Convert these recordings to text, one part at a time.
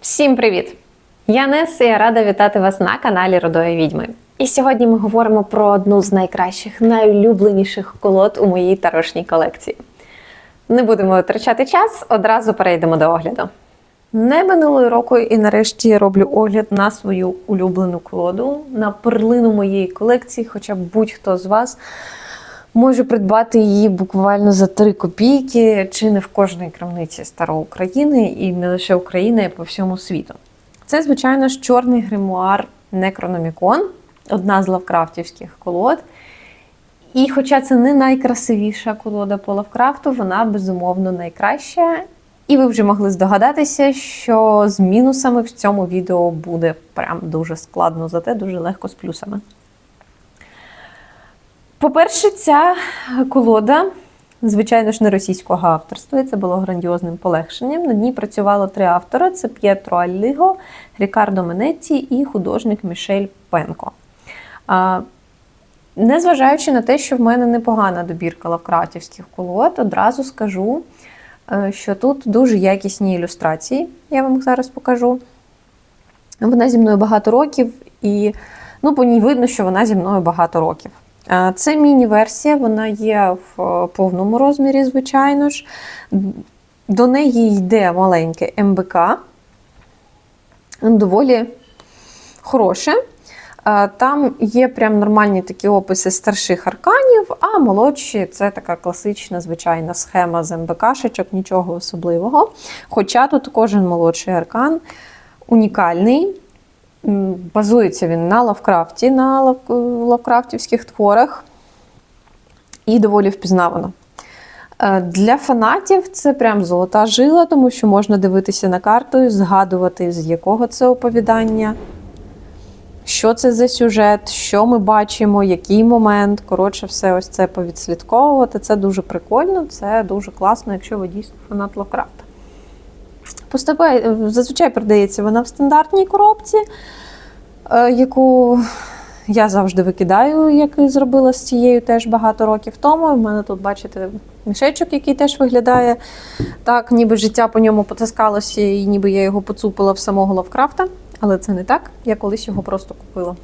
Всім привіт! Я Нес і я рада вітати вас на каналі Родої Відьми. І сьогодні ми говоримо про одну з найкращих, найулюбленіших колод у моїй тарошній колекції. Не будемо витрачати час, одразу перейдемо до огляду. Не минулого року і нарешті роблю огляд на свою улюблену колоду, на перлину моєї колекції, хоча будь-хто з вас може придбати її буквально за 3 копійки, чи не в кожній крамниці старої України, і не лише України, а по всьому світу. Це, звичайно ж, чорний гримуар Necronomicon, одна з лавкрафтівських колод. І хоча це не найкрасивіша колода по Лавкрафту, вона безумовно найкраща. І ви вже могли здогадатися, що з мінусами в цьому відео буде прям дуже складно, зате дуже легко з плюсами. По-перше, ця колода, звичайно ж, не російського авторства, і це було грандіозним полегшенням. На ній працювало три автори: це П'єтро Алліго, Рікардо Менетті і художник Мішель Пенко. Незважаючи на те, що в мене непогана добірка лавкратівських колод, одразу скажу, е, що тут дуже якісні ілюстрації, я вам їх зараз покажу. Вона зі мною багато років, і ну, по ній видно, що вона зі мною багато років. Це міні-версія, вона є в е, повному розмірі, звичайно ж. До неї йде маленьке МБК, доволі хороше. Там є прям нормальні такі описи старших арканів, а молодші це така класична звичайна схема з МБКшечок, нічого особливого. Хоча тут кожен молодший аркан унікальний. Базується він на Лавкрафті, на лав- лавкрафтівських творах і доволі впізнавано. Е, Для фанатів це прям золота жила, тому що можна дивитися на карту і згадувати, з якого це оповідання, що це за сюжет, що ми бачимо, який момент. Коротше, все ось це повідслідковувати. Це дуже прикольно, це дуже класно, якщо ви дійсно фанат Лавкрафта. Поступає, зазвичай продається вона в стандартній коробці, е, яку я завжди викидаю, як і зробила з цією теж багато років тому. У мене тут, бачите, мішечок, який теж виглядає так, ніби життя по ньому потискалося, і ніби я його поцупила в самого Лавкрафта. Але це не так. Я колись його просто купила.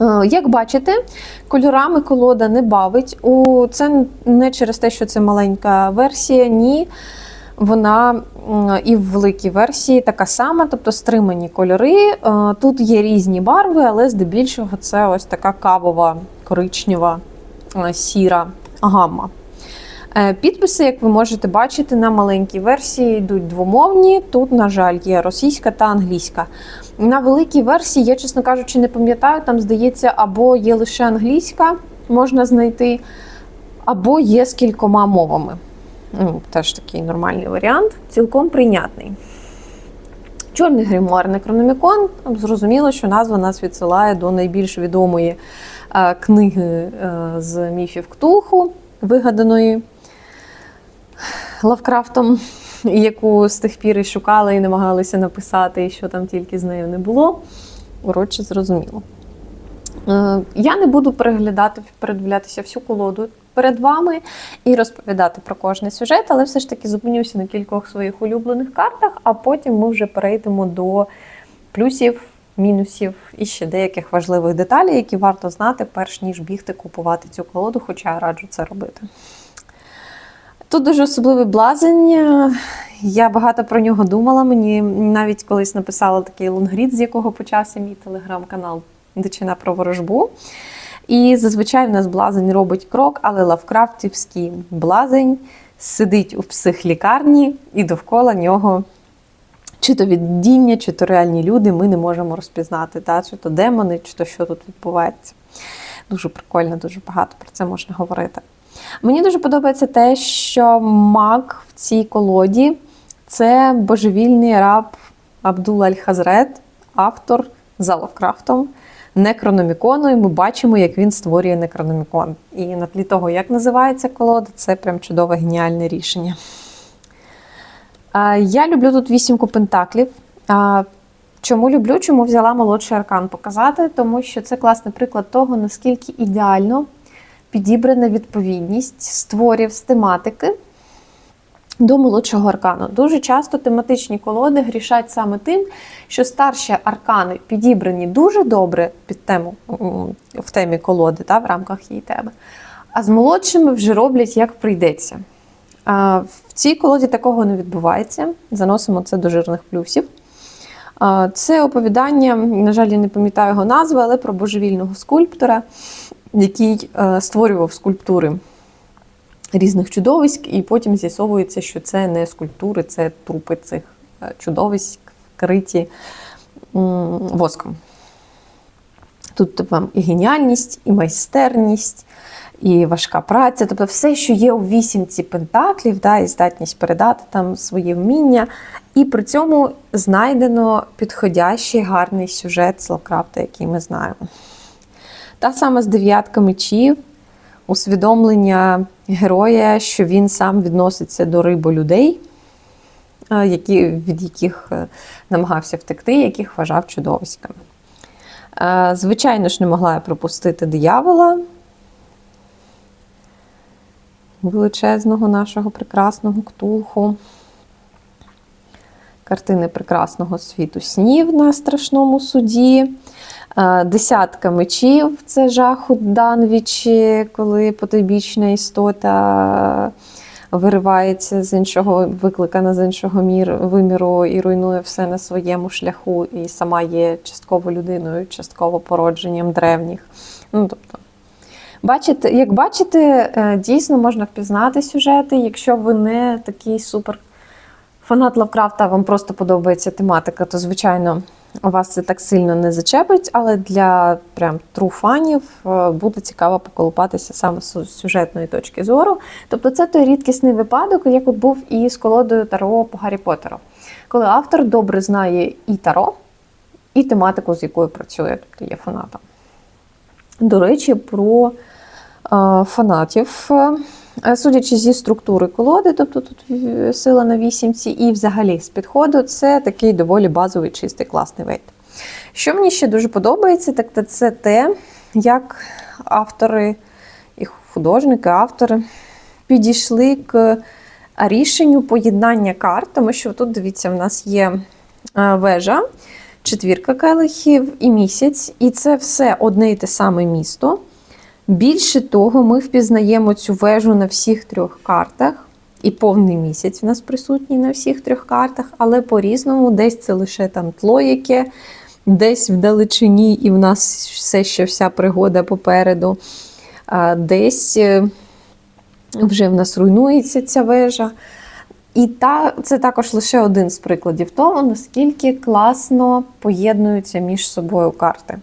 Е, Як бачите, кольорами колода не бавить. Це не через те, що це маленька версія, ні. Вона і в великій версії така сама, тобто стримані кольори. Е, Тут є різні барви, але здебільшого це ось така кавова, коричнева, е, сіра гамма. Е, Підписи, як ви можете бачити, на маленькій версії йдуть двомовні. Тут, на жаль, є російська та англійська. На великій версії, я, чесно кажучи, не пам'ятаю, там здається, або є лише англійська, можна знайти, або є з кількома мовами. Ну, Теж такий нормальний варіант, цілком прийнятний. Чорний гримуар Некрономікон. Зрозуміло, що назва нас відсилає до найбільш відомої е, книги е, з міфів Ктулху, вигаданої Лавкрафтом, яку з тих пір і шукали і намагалися написати, і що там тільки з нею не було. Коротше, зрозуміло. Е, Я не буду переглядати, передивлятися всю колоду перед вами і розповідати про кожний сюжет, але все ж таки зупинюся на кількох своїх улюблених картах, а потім ми вже перейдемо до плюсів, мінусів і ще деяких важливих деталей, які варто знати, перш ніж бігти купувати цю колоду, хоча я раджу це робити. Тут дуже особливий блазень. Я багато про нього думала. Мені навіть колись написала такий лонгрід, з якого почався мій телеграм-канал Дичина про ворожбу. І зазвичай в нас блазень робить крок, але лавкрафтівський блазень сидить у психлікарні, і довкола нього чи то віддіння, чи то реальні люди ми не можемо розпізнати, та? чи то демони, чи то що тут відбувається. Дуже прикольно, дуже багато про це можна говорити. Мені дуже подобається те, що маг в цій колоді це божевільний раб Абдул Аль-Хазрет, автор за Лавкрафтом Некрономікону, і ми бачимо, як він створює Некрономікон. І на тлі того, як називається колода, це прям чудове геніальне рішення. Я люблю тут вісімку пентаклів. Чому люблю? Чому взяла молодший аркан показати? Тому що це класний приклад того, наскільки ідеально підібрана відповідність створів з тематики до молодшого аркану. Дуже часто тематичні колоди грішать саме тим, що старші аркани підібрані дуже добре під тему в темі колоди, та, в рамках її теми. А з молодшими вже роблять як прийдеться. В цій колоді такого не відбувається. Заносимо це до жирних плюсів. Це оповідання, на жаль, я не пам'ятаю його назви, але про божевільного скульптора, який е, створював скульптури різних чудовиськ, і потім з'ясовується, що це не скульптури, це трупи цих е, чудовиськ, вкриті воском. Тут вам і геніальність, і майстерність, і важка праця, тобто все, що є у вісімці пентаклів, да, і здатність передати там свої вміння. І при цьому знайдено підходящий гарний сюжет з який ми знаємо. Та саме з дев'ятка мечів, усвідомлення героя, що він сам відноситься до риболюдей, людей, які, від яких е, намагався втекти, яких вважав чудовиськами. Е, Звичайно ж, не могла я пропустити диявола, величезного нашого прекрасного ктулху. Картини прекрасного світу снів на страшному суді. Е, Десятка мечів це жах у Данвічі, коли потойбічна істота виривається з іншого, викликана з іншого мір, виміру і руйнує все на своєму шляху, і сама є частково людиною, частково породженням древніх. Ну, тобто, бачите, як бачите, е, дійсно можна впізнати сюжети, якщо ви не такий супер фанат Лавкрафта, вам просто подобається тематика, то звичайно вас це так сильно не зачепить, але для прям тру фанів е, буде цікаво поколупатися саме з сюжетної точки зору. Тобто це той рідкісний випадок, як от був і з колодою Таро по Гаррі Поттеру, коли автор добре знає і Таро, і тематику, з якою працює, тобто є фанатом. До речі, про е, фанатів. Е, Судячи зі структури колоди, тобто тут е, сила на вісімці, і взагалі з підходу, це такий доволі базовий, чистий, класний вейт. Що мені ще дуже подобається, так це те, як автори і художники, автори підійшли к рішенню поєднання карт, тому що тут, дивіться, в нас є е, вежа, четвірка келихів і місяць, і це все одне і те саме місто. Більше того, ми впізнаємо цю вежу на всіх трьох картах, і повний місяць в нас присутній на всіх трьох картах, але по-різному, десь це лише там тло яке, десь вдалечині, і в нас все ще вся пригода попереду. Десь е, вже в нас руйнується ця вежа. І та, це також лише один з прикладів того, наскільки класно поєднуються між собою карти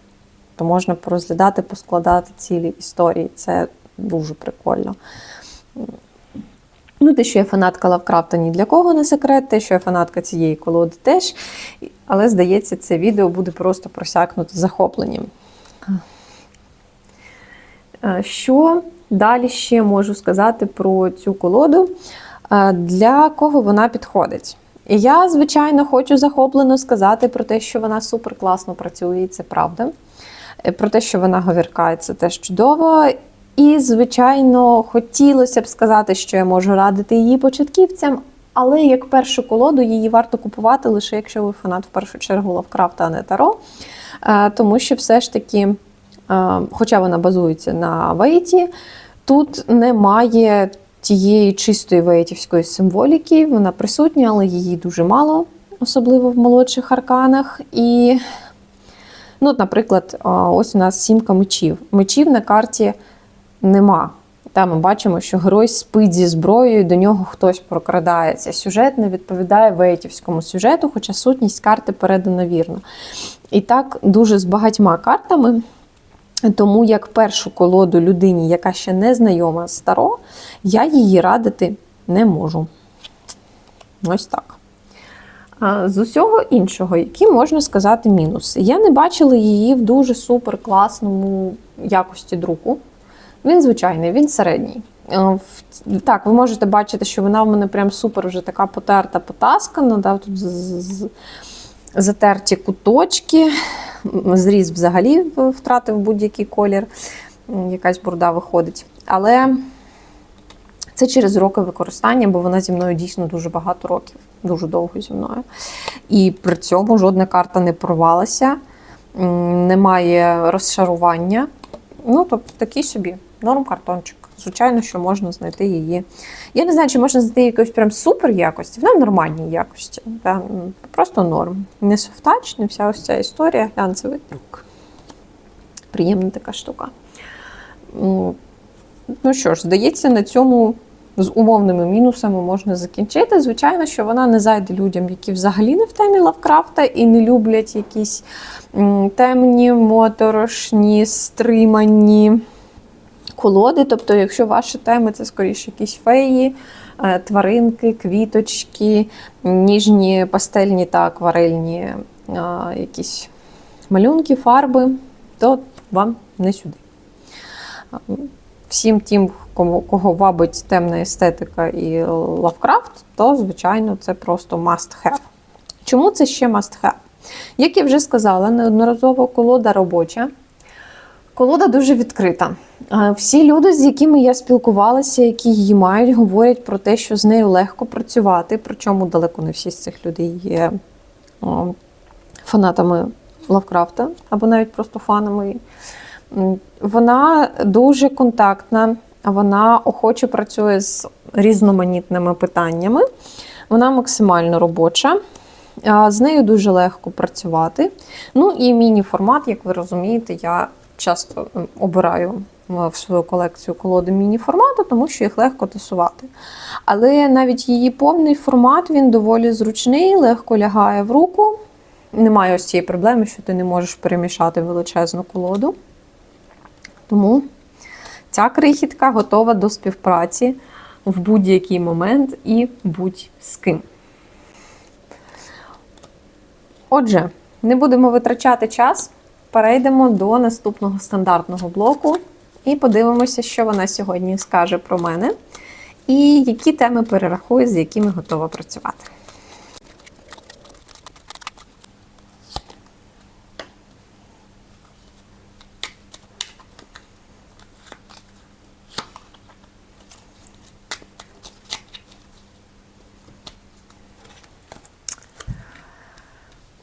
то можна порозглядати, поскладати цілі історії. Це дуже прикольно. Ну, те, що я фанатка Лавкрафта ні для кого не секрет, те, що я фанатка цієї колоди теж. Але, здається, це відео буде просто просякнуто захопленням. Що далі ще можу сказати про цю колоду? Для кого вона підходить? Я, звичайно, хочу захоплено сказати про те, що вона супер класно працює, і це правда. Про те, що вона говірка, це теж чудово. І, звичайно, хотілося б сказати, що я можу радити її початківцям, але як першу колоду її варто купувати лише якщо ви фанат в першу чергу Лавкрафта, а не Таро. Тому що все ж таки, хоча вона базується на вейті, тут немає тієї чистої вейтівської символіки, вона присутня, але її дуже мало, особливо в молодших арканах. І Ну, Наприклад, ось у нас сімка мечів. Мечів на карті нема. Там ми бачимо, що герой спить зі зброєю, до нього хтось прокрадається. Сюжет не відповідає вейтівському сюжету, хоча сутність карти передана вірно. І так дуже з багатьма картами. Тому як першу колоду людині, яка ще не знайома з Таро, я її радити не можу. Ось так. З усього іншого, які можна сказати мінуси. Я не бачила її в дуже супер класному якості друку. Він звичайний, він середній. Так, ви можете бачити, що вона в мене прям супер вже така потерта, потаскана. Да, Тут затерті куточки, зріз взагалі втратив будь-який колір, якась бурда виходить. Але Це через роки використання, бо вона зі мною дійсно дуже багато років, дуже довго зі мною. І при цьому жодна карта не порвалася, немає розшарування. Ну, тобто такий собі норм картончик. Звичайно, що можна знайти її. Я не знаю, чи можна знайти якоїсь прям супер якості. Вона в нормальній якості. Да? Просто норм. Не софтач, не вся ось ця історія, глянцевий друк. Приємна така штука. Ну що ж, здається, на цьому з умовними мінусами можна закінчити. Звичайно, що вона не зайде людям, які взагалі не в темі Лавкрафта і не люблять якісь темні, моторошні, стримані колоди. Тобто, якщо ваші теми це скоріше якісь феї, е, тваринки, квіточки, ніжні пастельні та акварельні е, якісь малюнки, фарби, то вам не сюди. Всім тим, кому, кого вабить темна естетика і Лавкрафт, то, звичайно, це просто must have. Чому це ще must have? Як я вже сказала, неодноразово колода робоча. Колода дуже відкрита. Всі люди, з якими я спілкувалася, які її мають, говорять про те, що з нею легко працювати. Причому далеко не всі з цих людей є фанатами Лавкрафта або навіть просто фанами. Вона дуже контактна, вона охоче працює з різноманітними питаннями. Вона максимально робоча. З нею дуже легко працювати. Ну і міні-формат, як ви розумієте, я часто обираю в свою колекцію колоди міні-формату, тому що їх легко тасувати. Але навіть її повний формат він доволі зручний, легко лягає в руку. Немає ось цієї проблеми, що ти не можеш перемішати величезну колоду. Тому ця крихітка готова до співпраці в будь-який момент і будь-з ким. Отже, не будемо витрачати час, перейдемо до наступного стандартного блоку і подивимося, що вона сьогодні скаже про мене, і які теми перерахує, з якими готова працювати.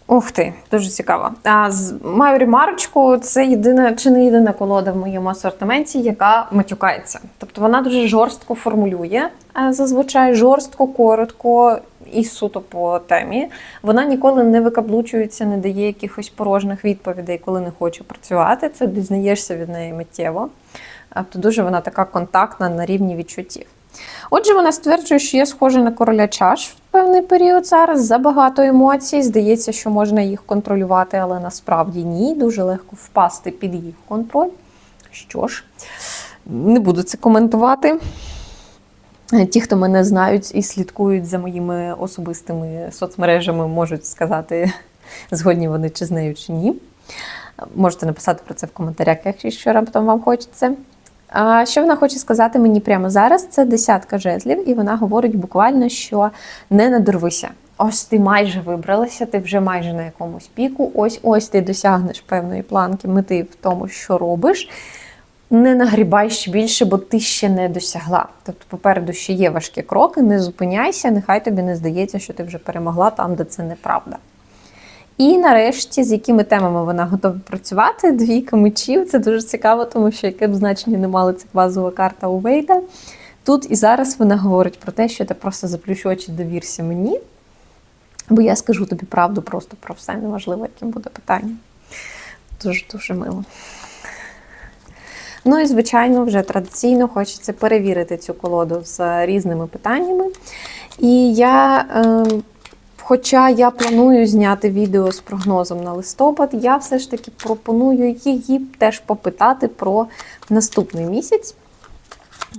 Ух ти, дуже цікаво. А, маю ремарочку, це єдина чи не єдина колода в моєму асортименті, яка матюкається. Тобто вона дуже жорстко формулює, а зазвичай жорстко, коротко і суто по темі. Вона ніколи не викаблучується, не дає якихось порожніх відповідей, коли не хоче працювати. Це дізнаєшся від неї миттєво. Тобто дуже вона така контактна на рівні відчуттів. Отже, вона стверджує, що є схожа на короля чаш певний період зараз. Забагато емоцій. Здається, що можна їх контролювати, але насправді ні. Дуже легко впасти під їх контроль. Що ж, не буду це коментувати. Ті, хто мене знають і слідкують за моїми особистими соцмережами, можуть сказати, згодні вони чи з нею, чи ні. Можете написати про це в коментарях, якщо раптом вам хочеться. А що вона хоче сказати мені прямо зараз? Це десятка жезлів, і вона говорить буквально, що не надорвися. Ось ти майже вибралася, ти вже майже на якомусь піку. Ось ось ти досягнеш певної планки мети в тому, що робиш. Не нагрібай ще більше, бо ти ще не досягла. Тобто, попереду ще є важкі кроки, не зупиняйся, нехай тобі не здається, що ти вже перемогла там, де це неправда. І нарешті, з якими темами вона готова працювати, двійка мечів. Це дуже цікаво, тому що яке б значення не мала ця базова карта у Вейда. Тут і зараз вона говорить про те, що ти просто заплющ очі, довірся мені, бо я скажу тобі правду просто про все, неважливо, яким буде питання. Дуже-дуже мило. Ну і, звичайно, вже традиційно хочеться перевірити цю колоду з різними питаннями. І я. Е, Хоча я планую зняти відео з прогнозом на листопад, я все ж таки пропоную її теж попитати про наступний місяць,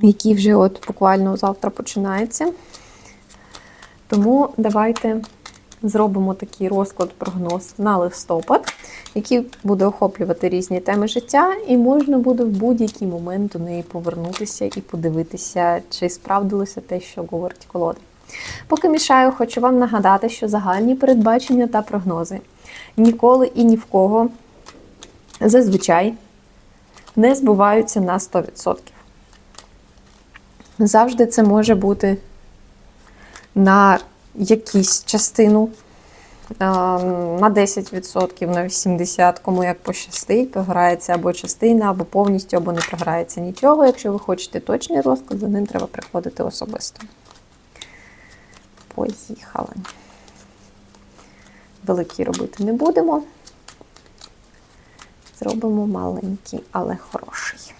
який вже от буквально завтра починається. Тому давайте зробимо такий розклад прогноз на листопад, який буде охоплювати різні теми життя, і можна буде в будь-який момент до неї повернутися і подивитися, чи справдилося те, що говорить колода. Поки мішаю, хочу вам нагадати, що загальні передбачення та прогнози ніколи і ні в кого зазвичай не збуваються на 100%. Завжди це може бути на якусь частину, е, на 10%, на 80%, кому як пощастить, програється або частина, або повністю, або не програється нічого. Якщо ви хочете точний розклад, за ним треба приходити особисто. Поїхали. Великий робити не будемо. Зробимо маленький, але хороший.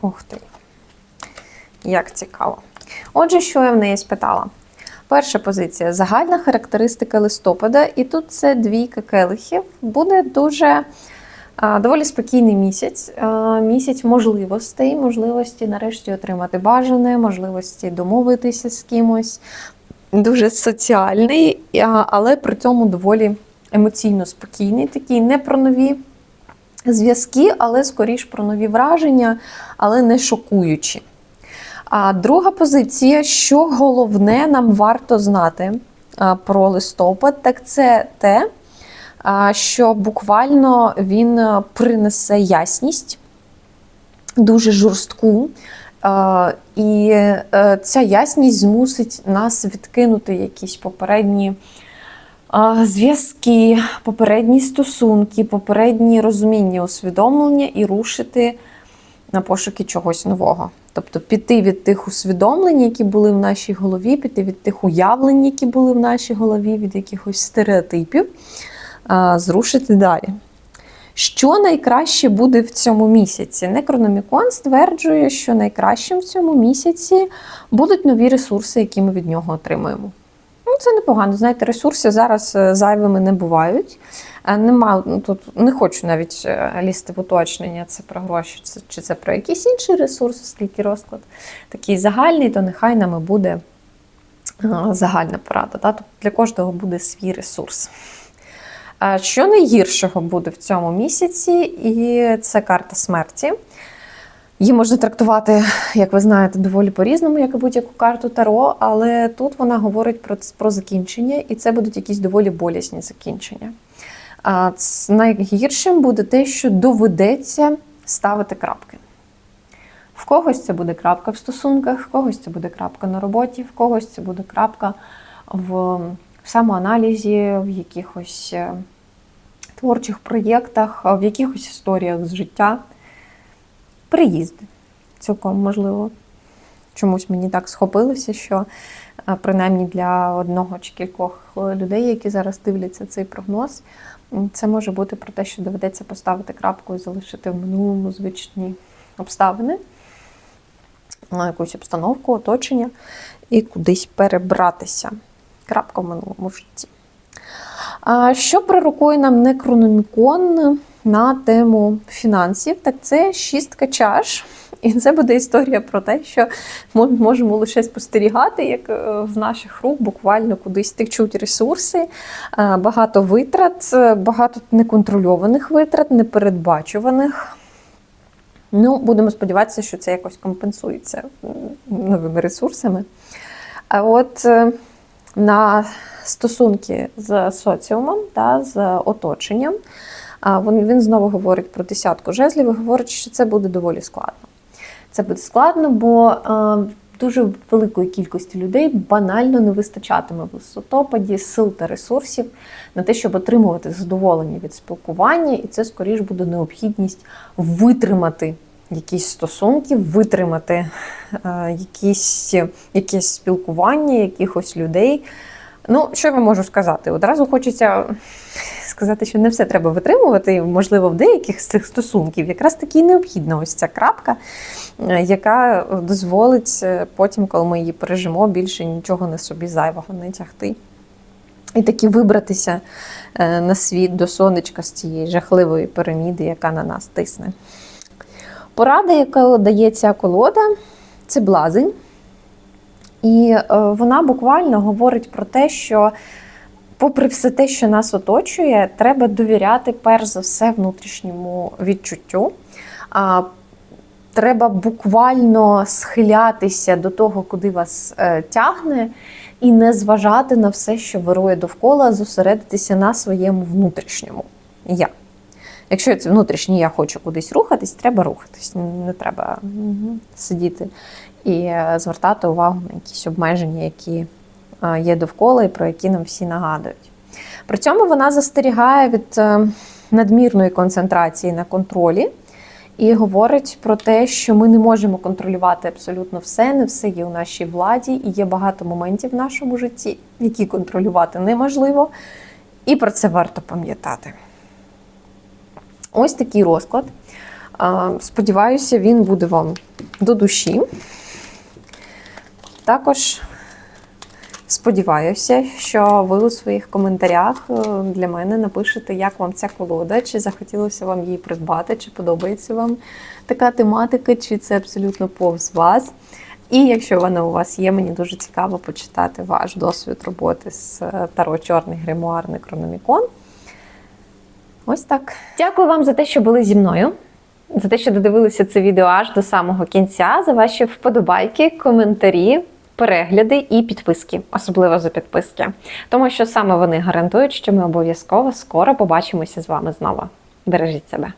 Ух ти. Як цікаво. Отже, що я в неї спитала? Перша позиція загальна характеристика листопада, і тут це двійка келихів. Буде дуже доволі спокійний місяць. Місяць можливостей, можливості нарешті отримати бажане, можливості домовитися з кимось. Дуже соціальний, але при цьому доволі емоційно спокійний, такий не про нові зв'язки, але скоріш про нові враження, але не шокуючі. А друга позиція, що головне нам варто знати про листопад, так це те, що буквально він принесе ясність, дуже жорстку. І е, ця ясність змусить нас відкинути якісь попередні зв'язки, попередні стосунки, попередні розуміння, усвідомлення і рушити на пошуки чогось нового. Тобто піти від тих усвідомлень, які були в нашій голові, піти від тих уявлень, які були в нашій голові, від якихось стереотипів, зрушити далі. Що найкраще буде в цьому місяці? Некрономікон стверджує, що найкращим в цьому місяці будуть нові ресурси, які ми від нього отримуємо. Ну, це непогано. Знаєте, ресурси зараз е, зайвими не бувають. Е, Нема, ну, тут не хочу навіть е, лізти в уточнення, це про гроші, це- чи це про якийсь інший ресурс, оскільки розклад такий загальний, то нехай нами буде загальна порада. Та? Тобто для кожного буде свій ресурс. Що найгіршого буде в цьому місяці, і це карта смерті. Її можна трактувати, як ви знаєте, доволі по-різному, як і будь-яку карту Таро, але тут вона говорить про, про закінчення, і це будуть якісь доволі болісні закінчення. А найгіршим буде те, що доведеться ставити крапки. В когось це буде крапка в стосунках, в когось це буде крапка на роботі, в когось це буде крапка в самоаналізі, в якихось е, творчих проєктах, в якихось історіях з життя. Приїзди. Цілком можливо. Чомусь мені так схопилося, що е, принаймні для одного чи кількох людей, які зараз дивляться цей прогноз, це може бути про те, що доведеться поставити крапку і залишити в минулому звичні обставини, на якусь обстановку, оточення і кудись перебратися. Крапка в минулому житті. Що пророкує нам Некрономікон на тему фінансів? Так це шістка чаш. І це буде історія про те, що ми можемо лише спостерігати, як е, з наших рук буквально кудись течуть ресурси, е, багато витрат, е, багато неконтрольованих витрат, непередбачуваних. Ну, будемо сподіватися, що це якось компенсується новими ресурсами. А от е, на стосунки з соціумом та з оточенням, він, він знову говорить про десятку жезлів і говорить, що це буде доволі складно. Це буде складно, бо е, дуже великої кількості людей банально не вистачатиме в листопаді сил та ресурсів на те, щоб отримувати задоволення від спілкування, і це скоріш буде необхідність витримати якісь стосунки, витримати е, якісь, якесь спілкування, якихось людей. Ну, що я вам можу сказати? Одразу хочеться сказати, що не все треба витримувати. Можливо, в деяких з цих стосунків якраз таки необхідна ось ця крапка, е, яка дозволить е, потім, коли ми її пережимо, більше нічого на собі зайвого не тягти. І таки вибратися е, на світ до сонечка з цієї жахливої піраміди, яка на нас тисне. Порада, яка дає ця колода, це блазень. І е, вона буквально говорить про те, що, попри все те, що нас оточує, треба довіряти перш за все внутрішньому відчуттю. Треба буквально схилятися до того, куди вас е, тягне, і не зважати на все, що вирує довкола, зосередитися на своєму внутрішньому я. Якщо це внутрішнє я хочу кудись рухатись, треба рухатись. Не треба сидіти і е, звертати увагу на якісь обмеження, які е, є довкола і про які нам всі нагадують. При цьому вона застерігає від е, надмірної концентрації на контролі і говорить про те, що ми не можемо контролювати абсолютно все, не все є у нашій владі, і є багато моментів в нашому житті, які контролювати неможливо. І про це варто пам'ятати. Ось такий розклад. Сподіваюся, він буде вам до душі. Також сподіваюся, що ви у своїх коментарях е, для мене напишете, як вам ця колода, чи захотілося вам її придбати, чи подобається вам така тематика, чи це абсолютно повз вас. І якщо вона у вас є, мені дуже цікаво почитати ваш досвід роботи з е, Таро Чорний гримуар Некрономікон. Ось так. Дякую вам за те, що були зі мною. За те, що додивилися це відео аж до самого кінця, за ваші вподобайки, коментарі, перегляди і підписки, особливо за підписки. Тому що саме вони гарантують, що ми обов'язково скоро побачимося з вами знову. Бережіть себе.